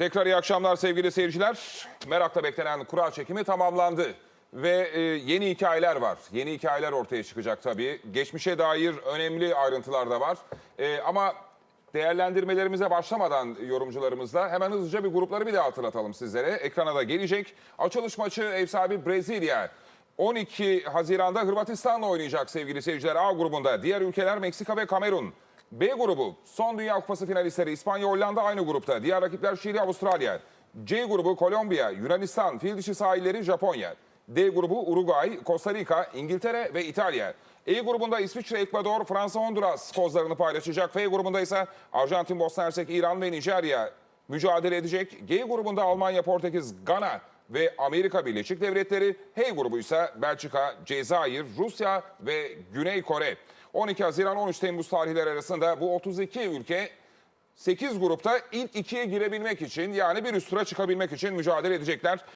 Tekrar iyi akşamlar sevgili seyirciler. Merakla beklenen kura çekimi tamamlandı. Ve e, yeni hikayeler var. Yeni hikayeler ortaya çıkacak tabii. Geçmişe dair önemli ayrıntılar da var. E, ama değerlendirmelerimize başlamadan yorumcularımızla hemen hızlıca bir grupları bir daha hatırlatalım sizlere. Ekrana da gelecek. Açılış maçı ev sahibi Brezilya. 12 Haziran'da Hırvatistan'la oynayacak sevgili seyirciler A grubunda. Diğer ülkeler Meksika ve Kamerun. B grubu son Dünya Kupası finalistleri İspanya, Hollanda aynı grupta. Diğer rakipler Şili, Avustralya. C grubu Kolombiya, Yunanistan, fil dişi sahilleri Japonya. D grubu Uruguay, Costa Rica, İngiltere ve İtalya. E grubunda İsviçre, Ekvador, Fransa, Honduras kozlarını paylaşacak. F grubunda ise Arjantin, Bosna Hersek, İran ve Nijerya mücadele edecek. G grubunda Almanya, Portekiz, Gana ve Amerika Birleşik Devletleri. H grubu ise Belçika, Cezayir, Rusya ve Güney Kore. 12 Haziran 13 Temmuz tarihleri arasında bu 32 ülke 8 grupta ilk ikiye girebilmek için yani bir üst tura çıkabilmek için mücadele edecekler.